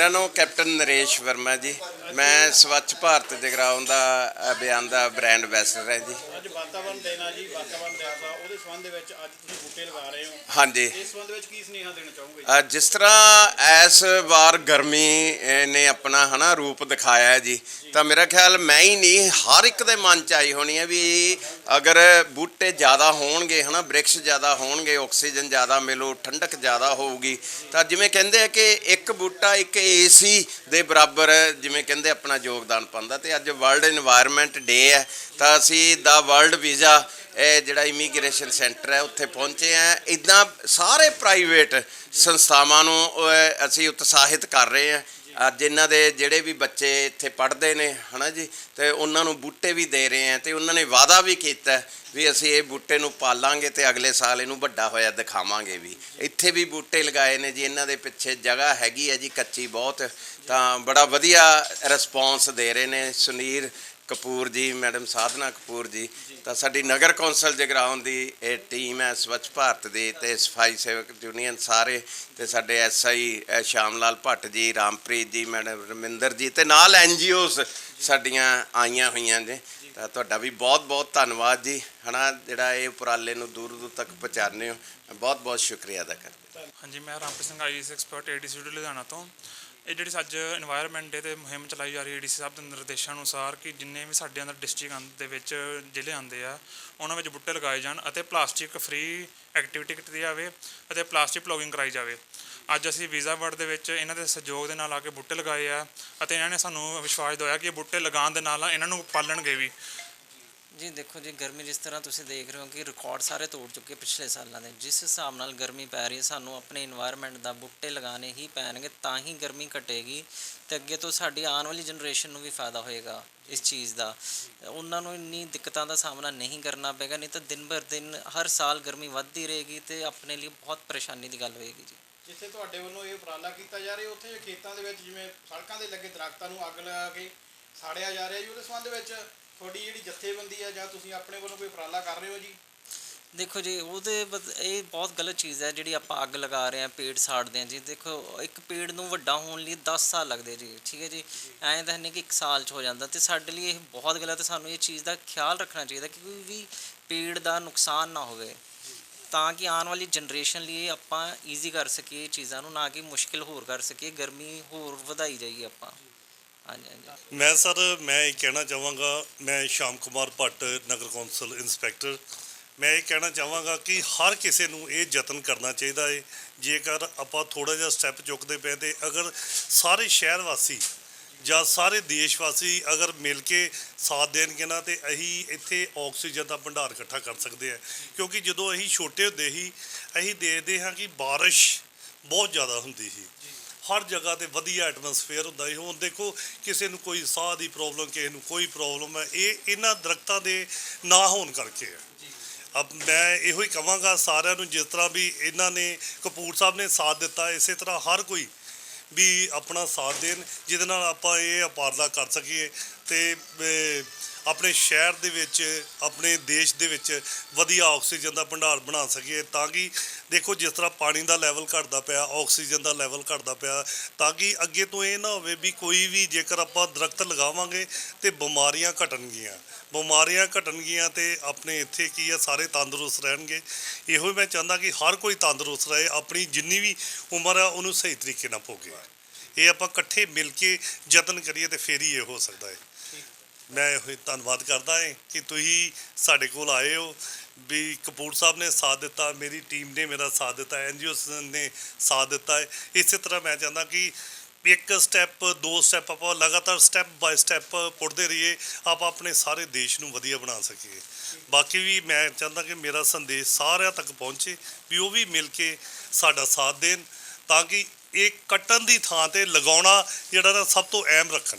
ਮੇਰਾ ਨਾਮ ਕੈਪਟਨ ਨਰੇਸ਼ ਵਰਮਾ ਜੀ। ਮੈਂ ਸਵੱਛ ਭਾਰਤ ਜਗਰਾਉਂ ਦਾ, ਅਭਿਆਨ ਦਾ ਬ੍ਰਾਂਡ ਐਂਬੈਸਡਰ ਹੈ ਜੀ। ਅੱਜ ਵਾਤਾਵਰਣ ਦਿਨ ਜੀ ਵਾਤਾਵਰਣ ਦਿਵਸ ਆ ਦੇ ਸੰਬੰਧ ਹਾਂਜੀ। ਇਸ ਜਿਸ ਤਰ੍ਹਾਂ ਇਸ ਵਾਰ ਗਰਮੀ ਨੇ ਆਪਣਾ ਹਨਾ ਰੂਪ ਦਿਖਾਇਆ ਜੀ ਤਾਂ ਮੇਰਾ ਖਿਆਲ ਮੈਂ ਹੀ ਨਹੀਂ ਹਰ ਇੱਕ ਦੇ ਮਨ ਚ ਆਈ ਹੋਣੀ ਹੈ ਵੀ ਅਗਰ ਬੂਟੇ ਜ਼ਿਆਦਾ ਹੋਣਗੇ ਹਨਾ ਬ੍ਰਿਕਸ਼ ਜ਼ਿਆਦਾ ਹੋਣਗੇ ਆਕਸੀਜਨ ਜ਼ਿਆਦਾ ਮਿਲੂ ਠੰਡਕ ਜ਼ਿਆਦਾ ਹੋਊਗੀ ਤਾਂ ਜਿਵੇਂ ਕਹਿੰਦੇ ਆ ਕਿ ਇੱਕ ਬੂਟਾ ਇੱਕ ਏਸੀ ਦੇ ਬਰਾਬਰ ਜਿਵੇਂ ਕਹਿੰਦੇ ਆਪਣਾ ਯੋਗਦਾਨ ਪਾਉਂਦਾ ਤੇ ਅੱਜ ਵਰਲਡ এনवायरमेंट ਡੇ ਹੈ ਤਾਂ ਅਸੀਂ ਦਾ ਵਰਲਡ ਵੀਜ਼ਾ ਇਹ ਜਿਹੜਾ ਇਮੀਗ੍ਰੇਸ਼ਨ ਸੈਂਟਰ ਹੈ, ਉੱਥੇ ਪਹੁੰਚੇ ਆ। ਇਦਾਂ ਸਾਰੇ ਪ੍ਰਾਈਵੇਟ ਸੰਸਥਾਵਾਂ ਨੂੰ ਅਸੀਂ ਉਤਸ਼ਾਹਿਤ ਕਰ ਰਹੇ ਆ। ਅੱਜ ਇਹਨਾਂ ਦੇ ਜਿਹੜੇ ਵੀ ਬੱਚੇ ਇੱਥੇ ਪੜ੍ਹਦੇ ਨੇ, ਹਨਾ ਜੀ, ਤੇ ਉਹਨਾਂ ਨੂੰ ਬੂਟੇ ਵੀ ਦੇ ਰਹੇ ਆ, ਤੇ ਉਹਨਾਂ ਨੇ ਵਾਅਦਾ ਵੀ ਕੀਤਾ ਵੀ ਅਸੀਂ ਇਹ ਬੂਟੇ ਨੂੰ ਪਾਲਾਂਗੇ ਤੇ ਅਗਲੇ ਸਾਲ ਇਹਨੂੰ ਵੱਡਾ ਹੋਇਆ ਦਿਖਾਵਾਂਗੇ ਵੀ। ਇੱਥੇ ਵੀ ਬੂਟੇ ਲਗਾਏ ਨੇ ਜੀ, ਇਹਨਾਂ ਦੇ ਪਿੱਛੇ ਜਗ੍ਹਾ ਹੈਗੀ ਹੈ ਜੀ, ਕੱਚੀ ਬਹੁਤ। ਤਾਂ ਬੜਾ ਵਧੀਆ ਰਿਸਪੌਂਸ ਦੇ ਰਹੇ ਨੇ ਸੁਨੀਰ ਕਪੂਰ ਜੀ, ਮੈਡਮ ਸਾਧਨਾ ਕਪੂਰ ਜੀ, ਤਾਂ ਸਾਡੀ ਨਗਰ ਕੌਂਸਲ ਜਗਰਾਉਣ ਦੀ ਇਹ ਟੀਮ ਹੈ, ਸਵੱਛ ਭਾਰਤ ਦੀ ਤੇ ਸਫ਼ਾਈ ਸੇਵਕ ਯੂਨੀਅਨ ਸਾਰੇ ਤੇ ਸਾਡੇ ਐਸਆਈ ਸ਼ਾਮ ਲਾਲ ਭੱਟ ਜੀ, ਰਾਮਪ੍ਰੀਤ ਜੀ, ਮੈਡਮ ਰਮਿੰਦਰ ਜੀ ਤੇ ਨਾਲ ਐਨਜੀਓਜ਼ ਸਾਡੀਆਂ ਆਈਆਂ ਹੋਈਆਂ ਨੇ। ਤਾਂ ਤੁਹਾਡਾ ਵੀ ਬਹੁਤ ਬਹੁਤ ਧੰਨਵਾਦ ਜੀ, ਹਨਾ, ਜਿਹੜਾ ਇਹ ਉਪਰਾਲੇ ਨੂੰ ਦੂਰ ਦੂਰ ਤੱਕ ਪਹੁੰਚਾਉਂਦੇ ਹੋ। ਬਹੁਤ ਬਹੁਤ ਸ਼ੁਕਰੀਆ ਅਦਾ ਕਰਦਾ। ਹਾਂਜੀ, ਮੈਂ Rampreet Singh IAS expert ADC Ludhiana ਤੋਂ। ਇਹ ਜਿਹੜੀ ਅੱਜ এনवायरमेंट ਡੇ ਤੇ ਮੁਹਿੰਮ ਚਲਾਈ ਜਾ ਰਹੀ ਹੈ ਡੀਸੀ ਸਾਹਿਬ ਦੇ ਨਿਰਦੇਸ਼ਾਂ ਅਨੁਸਾਰ ਕਿ ਜਿੰਨੇ ਵੀ ਸਾਡੇ ਅੰਦਰ ਡਿਸਟ੍ਰਿਕਟ ਦੇ ਵਿੱਚ ਜ਼ਿਲ੍ਹੇ ਆਉਂਦੇ ਆ, ਉਹਨਾਂ ਵਿੱਚ ਬੁੱਟੇ ਲਗਾਏ ਜਾਣ ਅਤੇ ਪਲਾਸਟਿਕ ਫ੍ਰੀ ਐਕਟੀਵਿਟੀ ਕੀਤੀ ਜਾਵੇ ਅਤੇ ਪਲਾਸਟਿਕ ਪਲੋਗਿੰਗ ਕਰਾਈ ਜਾਵੇ। ਅੱਜ ਅਸੀਂ ਵੀਜ਼ਾ ਵਰਡ ਦੇ ਵਿੱਚ ਇਹਨਾਂ ਦੇ ਸਹਿਯੋਗ ਦੇ ਨਾਲ ਆ ਕੇ ਬੁੱਟੇ ਲਗਾਏ ਆ ਅਤੇ ਇਹਨਾਂ ਨੇ ਸਾਨੂੰ ਵਿਸ਼ਵਾਸ ਦਿਵਾਇਆ ਕਿ ਇਹ ਬੁੱਟੇ ਲਗਾਉਣ ਦੇ ਨਾਲ ਇਹਨਾਂ ਨੂੰ ਪਾਲਣਗੇ ਵੀ। ਜੀ ਦੇਖੋ ਜੀ, ਗਰਮੀ ਜਿਸ ਤਰ੍ਹਾਂ ਤੁਸੀਂ ਦੇਖ ਰਹੇ ਹੋ ਕਿ ਰਿਕਾਰਡ ਸਾਰੇ ਤੋੜ ਚੁੱਕੇ ਪਿਛਲੇ ਸਾਲਾਂ ਦੇ। ਜਿਸ ਹਿਸਾਬ ਨਾਲ ਗਰਮੀ ਪੈ ਰਹੀ ਹੈ, ਸਾਨੂੰ ਆਪਣੇ এনवायरमेंट ਦਾ ਬੁੱਟੇ ਲਗਾਣੇ ਹੀ ਪੈਣਗੇ, ਤਾਂ ਹੀ ਗਰਮੀ ਘਟੇਗੀ ਤੇ ਅੱਗੇ ਤੋਂ ਸਾਡੀ ਆਉਣ ਵਾਲੀ ਜਨਰੇਸ਼ਨ ਨੂੰ ਵੀ ਫਾਇਦਾ ਹੋਏਗਾ ਇਸ ਚੀਜ਼ ਦਾ। ਉਹਨਾਂ ਨੂੰ ਇੰਨੀ ਦਿੱਕਤਾਂ ਦਾ ਸਾਹਮਣਾ ਨਹੀਂ ਕਰਨਾ ਪਏਗਾ, ਨਹੀਂ ਤਾਂ ਦਿਨ ਬਰ ਦਿਨ ਹਰ ਸਾਲ ਗਰਮੀ ਵੱਧਦੀ ਰਹੇਗੀ ਤੇ ਆਪਣੇ ਲਈ ਬਹੁਤ ਪਰੇਸ਼ਾਨੀ ਦੀ ਗੱਲ ਹੋਏਗੀ ਜੀ। ਜਿੱਥੇ ਤੁਹਾਡੇ ਵੱਲੋਂ ਇਹ ਉਪਰਾਲਾ ਕੀਤਾ ਜਾ ਰਿਹਾ, ਉੱਥੇ ਖੇਤਾਂ ਦੇ ਵਿੱਚ ਜਿਵੇਂ ਸੜਕਾਂ ਦੇ ਲੱਗੇ ਦਰਖਤਾਂ ਨੂੰ ਅੱਗ ਲਗਾ ਕੇ ਸਾੜਿਆ ਜਾ ਰਿਹਾ ਜੀ, ਉਹਦੇ ਸੰਬੰਧ ਵਿੱਚ ਤੁਹਾਡੀ ਜਿਹੜੀ ਜਥੇਬੰਦੀ ਹੈ ਜਾਂ ਤੁਸੀਂ ਆਪਣੇ ਵੱਲੋਂ ਕੋਈ ਉਪਰਾਲਾ ਕਰ ਰਹੇ ਹੋ ਜੀ? ਦੇਖੋ ਜੀ ਉਹਦੇ ਬਦ- ਇਹ ਬਹੁਤ ਗਲਤ ਚੀਜ਼ ਹੈ ਜਿਹੜੀ ਆਪਾਂ ਅੱਗ ਲਗਾ ਰਹੇ ਹਾਂ, ਪੇੜ ਸਾੜਦੇ ਹਾਂ ਜੀ। ਦੇਖੋ, ਇੱਕ ਪੇੜ ਨੂੰ ਵੱਡਾ ਹੋਣ ਲਈ 10 ਸਾਲ ਲੱਗਦੇ ਜੀ, ਠੀਕ ਹੈ ਜੀ? ਐਂ ਤਾਂ ਨਹੀਂ ਕਿ ਇੱਕ ਸਾਲ 'ਚ ਹੋ ਜਾਂਦਾ ਤੇ ਸਾਡੇ ਲਈ ਇਹ ਬਹੁਤ ਗਲਤ ਹੈ। ਸਾਨੂੰ ਇਹ ਚੀਜ਼ ਦਾ ਖਿਆਲ ਰੱਖਣਾ ਚਾਹੀਦਾ ਕਿ ਕੋਈ ਵੀ ਪੇੜ ਦਾ ਨੁਕਸਾਨ ਨਾ ਹੋਵੇ। ਤਾਂ ਕਿ ਆਉਣ ਵਾਲੀ ਜਨਰੇਸ਼ਨ ਲਈ ਆਪਾਂ ਈਜ਼ੀ ਕਰ ਸਕੀਏ ਇਹ ਚੀਜ਼ਾਂ ਨੂੰ, ਨਾ ਕਿ ਮੁਸ਼ਕਿਲ ਹੋਰ ਕਰ ਸਕੀਏ, ਗਰਮੀ ਹੋਰ ਵਧਾਈ ਜਾਈਏ ਆਪਾਂ। ਹਾਂਜੀ ਹਾਂਜੀ। ਮੈਂ ਸਰ, ਮੈਂ ਇਹ ਕਹਿਣਾ ਚਾਹਾਂਗਾ, ਮੈਂ ਸ਼ਾਮ ਕੁਮਾਰ ਭੱਟ, ਨਗਰ ਕੌਂਸਲ ਇੰਸਪੈਕਟਰ। ਮੈਂ ਇਹ ਕਹਿਣਾ ਚਾਹਾਂਗਾ ਕਿ ਹਰ ਕਿਸੇ ਨੂੰ ਇਹ ਯਤਨ ਕਰਨਾ ਚਾਹੀਦਾ ਹੈ ਜੇਕਰ ਆਪਾਂ ਥੋੜਾ ਜਿਹਾ ਸਟੈਪ ਚੁੱਕਦੇ ਪਏ ਤੇ ਅਗਰ ਸਾਰੇ ਸ਼ਹਿਰ ਵਾਸੀ ਜਾਂ ਸਾਰੇ ਦੇਸ਼ ਵਾਸੀ ਅਗਰ ਮਿਲ ਕੇ ਸਾਥ ਦੇਣਗੇ ਨਾ, ਤੇ ਅਸੀਂ ਇੱਥੇ ਆਕਸੀਜਨ ਦਾ ਭੰਡਾਰ ਇਕੱਠਾ ਕਰ ਸਕਦੇ ਹਾਂ। ਕਿਉਂਕਿ ਜਦੋਂ ਅਸੀਂ ਛੋਟੇ ਹੁੰਦੇ ਸੀ, ਅਸੀਂ ਦੇਖਦੇ ਹਾਂ ਕਿ ਬਾਰਿਸ਼ ਬਹੁਤ ਜ਼ਿਆਦਾ ਹੁੰਦੀ ਸੀ। ਹਰ ਜਗ੍ਹਾ ਤੇ ਵਧੀਆ ਐਟਮੋਸਫੇਅਰ ਹੁੰਦਾ ਹੈ ਹੁਣ ਦੇਖੋ ਕਿਸੇ ਨੂੰ ਕੋਈ ਸਾਹ ਦੀ ਪ੍ਰੋਬਲਮ ਕਿਸੇ ਨੂੰ ਕੋਈ ਪ੍ਰੋਬਲਮ ਹੈ ਇਹ ਇਹਨਾਂ ਦਰਖਤਾਂ ਦੇ ਨਾ ਹੋਣ ਕਰਕੇ ਹੈ। ਅਬ ਮੈਂ ਇਹੋ ਹੀ ਕਹਾਂਗਾ ਸਾਰਿਆਂ ਨੂੰ ਜਿਸ ਤਰ੍ਹਾਂ ਵੀ ਇਹਨਾਂ ਨੇ ਕਪੂਰ ਸਾਹਿਬ ਨੇ ਸਾਥ ਦਿੱਤਾ ਇਸੇ ਤਰ੍ਹਾਂ ਹਰ ਕੋਈ ਵੀ ਆਪਣਾ ਸਾਥ ਦੇਣ ਜਿਹਦੇ ਨਾਲ ਆਪਾਂ ਇਹ ਉਪਰਾਲਾ ਕਰ ਸਕੀਏ। ਤੇ ਆਪਣੇ ਸ਼ਹਿਰ ਦੇ ਵਿੱਚ, ਆਪਣੇ ਦੇਸ਼ ਦੇ ਵਿੱਚ ਵਧੀਆ ਆਕਸੀਜਨ ਦਾ ਭੰਡਾਰ ਬਣਾ ਸਕੀਏ ਤਾਂ ਕਿ ਦੇਖੋ ਜਿਸ ਤਰ੍ਹਾਂ ਪਾਣੀ ਦਾ ਲੈਵਲ ਘਟਦਾ ਪਿਆ, ਆਕਸੀਜਨ ਦਾ ਲੈਵਲ ਘਟਦਾ ਪਿਆ, ਤਾਂ ਕਿ ਅੱਗੇ ਤੋਂ ਇਹ ਨਾ ਹੋਵੇ ਵੀ ਕੋਈ ਵੀ ਜੇਕਰ ਆਪਾਂ ਦਰਖਤ ਲਗਾਵਾਂਗੇ ਤੇ ਬਿਮਾਰੀਆਂ ਘਟਣਗੀਆਂ। ਬਿਮਾਰੀਆਂ ਘਟਣਗੀਆਂ ਤੇ ਆਪਣੇ ਇੱਥੇ ਕੀ ਆ, ਸਾਰੇ ਤੰਦਰੁਸਤ ਰਹਿਣਗੇ। ਇਹੋ ਹੀ ਮੈਂ ਚਾਹੁੰਦਾ ਕਿ ਹਰ ਕੋਈ ਤੰਦਰੁਸਤ ਰਹੇ, ਆਪਣੀ ਜਿੰਨੀ ਵੀ ਉਮਰ ਆ, ਉਹਨੂੰ ਸਹੀ ਤਰੀਕੇ ਨਾਲ ਭੋਗੇ। ਇਹ ਆਪਾਂ ਇਕੱਠੇ ਮਿਲ ਕੇ ਯਤਨ ਕਰੀਏ ਤੇ ਫੇਰ ਹੀ ਇਹ ਹੋ ਸਕਦਾ ਹੈ। ਮੈਂ ਇਹੋ ਹੀ ਧੰਨਵਾਦ ਕਰਦਾ ਹਾਂ ਕਿ ਤੁਸੀਂ ਸਾਡੇ ਕੋਲ ਆਏ ਹੋ। ਵੀ ਕਪੂਰ ਸਾਹਿਬ ਨੇ ਸਾਥ ਦਿੱਤਾ, ਮੇਰੀ ਟੀਮ ਨੇ ਮੇਰਾ ਸਾਥ ਦਿੱਤਾ ਐਨਜੀਓ ਨੇ ਸਾਥ ਦਿੱਤਾ ਹੈ। ਇਸੇ ਤਰ੍ਹਾਂ ਮੈਂ ਚਾਹੁੰਦਾ ਕਿ ਇੱਕ ਸਟੈਪ ਦੋ ਸਟੈਪ ਆਪਾਂ ਲਗਾਤਾਰ ਸਟੈਪ ਬਾਈ ਸਟੈਪ ਪੁੱਟਦੇ ਰਹੀਏ, ਆਪਾਂ ਆਪਣੇ ਸਾਰੇ ਦੇਸ਼ ਨੂੰ ਵਧੀਆ ਬਣਾ ਸਕੀਏ। ਬਾਕੀ ਵੀ ਮੈਂ ਚਾਹੁੰਦਾ ਕਿ ਮੇਰਾ ਸੰਦੇਸ਼ ਸਾਰਿਆਂ ਤੱਕ ਪਹੁੰਚੇ, ਵੀ ਉਹ ਵੀ ਮਿਲ ਕੇ ਸਾਡਾ ਸਾਥ ਦੇਣ, ਤਾਂ ਕਿ ਇਹ ਕੱਟਣ ਦੀ ਥਾਂ ਤੇ ਲਗਾਉਣਾ ਜਿਹੜਾ ਨਾ ਸਭ ਤੋਂ ਅਹਿਮ ਰੱਖਣ।